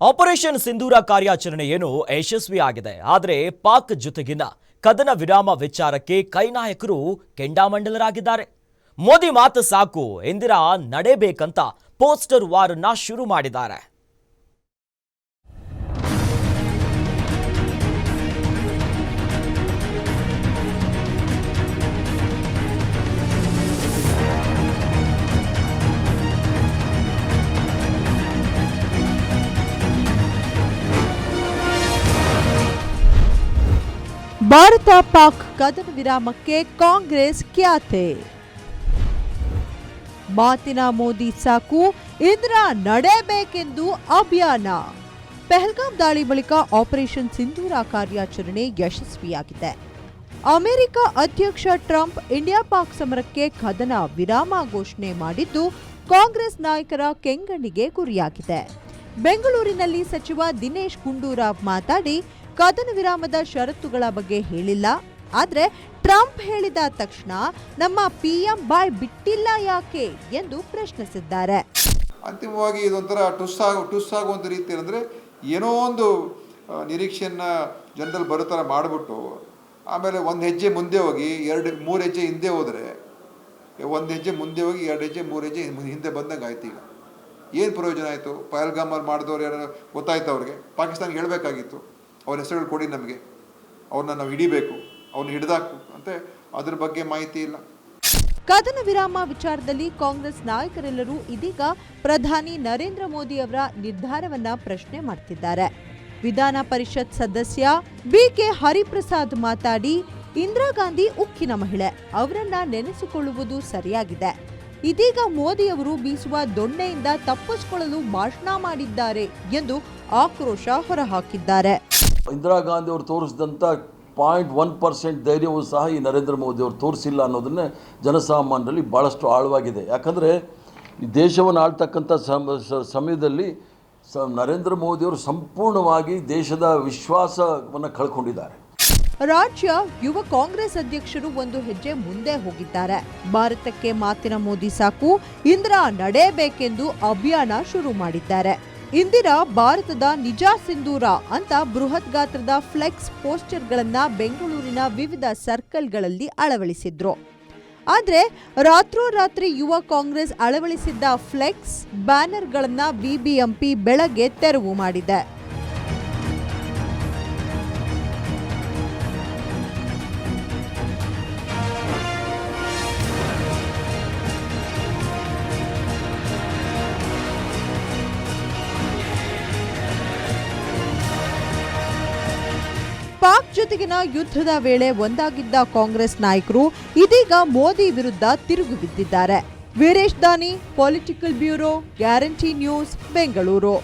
Operation ಸಿಂಧೂರ ಕಾರ್ಯಾಚರಣೆ ಏನು ಯಶಸ್ವಿಯಾಗಿದೆ ಆದರೆ ಪಾಕ್ ಜೊತೆಗಿನ ಕದನ ವಿರಾಮ ವಿಚಾರಕ್ಕೆ ಕೈ ನಾಯಕರು ಕೆಂಡಾಮಂಡಲರಾಗಿದ್ದಾರೆ. ಮೋದಿ ಮಾತು ಸಾಕು ಎಂದಿರಾ ನಡೆಯಬೇಕಂತ ಪೋಸ್ಟರ್ ವಾರನ್ನ ಶುರು ಮಾಡಿದ್ದಾರೆ. ಭಾರತ ಪಾಕ್ ಕದನ ವಿರಾಮಕ್ಕೆ ಕಾಂಗ್ರೆಸ್ ಖ್ಯಾತೆ. ಮಾತಿನ ಮೋದಿ ಸಾಕು, ಇಂದ್ರ ನಡೆಯಬೇಕೆಂದು ಅಭಿಯಾನ. ಪೆಹಲ್ಗಾಮ್ ದಾಳಿ ಬಳಿಕ ಆಪರೇಷನ್ ಸಿಂಧೂರ ಕಾರ್ಯಾಚರಣೆ ಯಶಸ್ವಿಯಾಗಿದೆ. ಅಮೆರಿಕ ಅಧ್ಯಕ್ಷ ಟ್ರಂಪ್ ಇಂಡಿಯಾ ಪಾಕ್ ಸಮರಕ್ಕೆ ಕದನ ವಿರಾಮ ಘೋಷಣೆ ಮಾಡಿದ್ದು, ಕಾಂಗ್ರೆಸ್ ನಾಯಕರ ಕೆಂಗಣ್ಣಿಗೆ ಗುರಿಯಾಗಿದೆ. ಬೆಂಗಳೂರಿನಲ್ಲಿ ಸಚಿವ ದಿನೇಶ್ ಗುಂಡೂರಾವ್ ಮಾತಾಡಿ ಕದನ ವಿರಾಮದ ಷರತ್ತುಗಳ ಬಗ್ಗೆ ಹೇಳಿಲ್ಲ. ಆದರೆ ಟ್ರಂಪ್ ಹೇಳಿದ ತಕ್ಷಣ ನಮ್ಮ ಪಿಎಂ ಬಾಯ್ ಬಿಟ್ಟಿಲ್ಲ ಯಾಕೆ ಎಂದು ಪ್ರಶ್ನಿಸಿದ್ದಾರೆ. ಅಂತಿಮವಾಗಿ ಇದೊಂಥರ ಟುಸ್ ಆಗೋ, ಟುಸ್ ಆಗುವಂಥ ರೀತಿ ಅಂದರೆ ಏನೋ ಒಂದು ನಿರೀಕ್ಷೆಯನ್ನ ಜನರಲ್ಲಿ ಬರೋ ಥರ ಮಾಡಿಬಿಟ್ಟು ಆಮೇಲೆ ಒಂದು ಹೆಜ್ಜೆ ಮುಂದೆ ಹೋಗಿ ಎರಡು, ಮೂರು ಹೆಜ್ಜೆ ಹಿಂದೆ ಹೋದರೆ, ಒಂದು ಹೆಜ್ಜೆ ಮುಂದೆ ಹೋಗಿ ಎರಡು ಹೆಜ್ಜೆ, ಮೂರು ಹೆಜ್ಜೆ ಹಿಂದೆ ಬಂದಂಗೆ ಆಯ್ತು ಈಗ. ಏನು ಪ್ರಯೋಜನ ಆಯಿತು? ಪಹಲ್ಗಾಮಲ್ಲಿ ಮಾಡಿದವ್ರು ಯಾರು ಗೊತ್ತಾಯ್ತು ಅವ್ರಿಗೆ? ಪಾಕಿಸ್ತಾನ್ಗೆ ಹೇಳಬೇಕಾಗಿತ್ತು. ಅವ್ರ ಹೆಸರುಗಳು ಕೊಡಿ ನಮಗೆ. ಅವ್ರನ್ನ ನಾವು ಹಿಡಿಬೇಕು. ಅವ್ರನ್ನ ಹಿಡಿದಾಕು ಅಂತ ಅದ್ರ ಬಗ್ಗೆ ಮಾಹಿತಿ ಇಲ್ಲ. ಕದನ ವಿರಾಮ ವಿಚಾರದಲ್ಲಿ ಕಾಂಗ್ರೆಸ್ ನಾಯಕರೆಲ್ಲರೂ ಇದೀಗ ಪ್ರಧಾನಿ ನರೇಂದ್ರ ಮೋದಿ ಅವರ ನಿರ್ಧಾರವನ್ನ ಪ್ರಶ್ನೆ ಮಾಡ್ತಿದ್ದಾರೆ. ವಿಧಾನ ಪರಿಷತ್ ಸದಸ್ಯ ಬಿಕೆ ಹರಿಪ್ರಸಾದ್ ಮಾತಾಡಿ, ಇಂದಿರಾ ಗಾಂಧಿ ಉಕ್ಕಿನ ಮಹಿಳೆ, ಅವರನ್ನ ನೆನೆಸಿಕೊಳ್ಳುವುದು ಸರಿಯಾಗಿದೆ. ಇದೀಗ ಮೋದಿ ಅವರು ಬೀಸುವ ದೊಣ್ಣೆಯಿಂದ ತಪ್ಪಿಸಿಕೊಳ್ಳಲು ಭಾಷಣ ಮಾಡಿದ್ದಾರೆ ಎಂದು ಆಕ್ರೋಶ ಹೊರಹಾಕಿದ್ದಾರೆ. ಇಂದಿರಾ ಗಾಂಧಿ ಅವರು ತೋರಿಸಿದಂಥ ಪಾಯಿಂಟ್ ಒನ್ ಪರ್ಸೆಂಟ್ ಧೈರ್ಯವೂ ಸಹ ಈ ನರೇಂದ್ರ ಮೋದಿ ಅವರು ತೋರಿಸಿಲ್ಲ ಅನ್ನೋದನ್ನೇ ಜನಸಾಮಾನ್ಯರಲ್ಲಿ ಭಾಳಷ್ಟು ಆಳವಾಗಿದೆ. ಯಾಕಂದರೆ ಈ ದೇಶವನ್ನು ಆಳ್ತಕ್ಕಂಥ ಸಮಯದಲ್ಲಿ ಸ, ನರೇಂದ್ರ ಮೋದಿಯವರು ಸಂಪೂರ್ಣವಾಗಿ ದೇಶದ ವಿಶ್ವಾಸವನ್ನು ಕಳ್ಕೊಂಡಿದ್ದಾರೆ. ರಾಜ್ಯ ಯುವ ಕಾಂಗ್ರೆಸ್ ಅಧ್ಯಕ್ಷರು ಒಂದು ಹೆಜ್ಜೆ ಮುಂದೆ ಹೋಗಿದ್ದಾರೆ. ಭಾರತಕ್ಕೆ ಮಾತಿನ ಮೋದಿ ಸಾಕು, ಇಂದ್ರ ನಡೆಯಬೇಕೆಂದು ಅಭಿಯಾನ ಶುರು ಮಾಡಿದ್ದಾರೆ. ಇಂದಿರಾ ಭಾರತದ ನಿಜ ಸಿಂಧೂರ ಅಂತ ಬೃಹತ್ ಗಾತ್ರದ ಫ್ಲೆಕ್ಸ್ ಪೋಸ್ಟರ್ಗಳನ್ನು ಬೆಂಗಳೂರಿನ ವಿವಿಧ ಸರ್ಕಲ್ಗಳಲ್ಲಿ ಅಳವಡಿಸಿದ್ರು ಆದರೆ ರಾತ್ರೋರಾತ್ರಿ ಯುವ ಕಾಂಗ್ರೆಸ್ ಅಳವಡಿಸಿದ್ದ ಫ್ಲೆಕ್ಸ್ ಬ್ಯಾನರ್ಗಳನ್ನು ಬಿಬಿಎಂಪಿ ಬೆಳಗ್ಗೆ ತೆರವು ಮಾಡಿದೆ. ಪಾಕ್ ಜೊತೆಗಿನ ಯುದ್ಧದ ವೇಳೆ ಒಂದಾಗಿದ್ದ ಕಾಂಗ್ರೆಸ್ ನಾಯಕರು ಇದೀಗ ಮೋದಿ ವಿರುದ್ಧ ತಿರುಗು ಬಿದ್ದಿದ್ದಾರೆ. Veeresh Dani political bureau guarantee news Bengaluru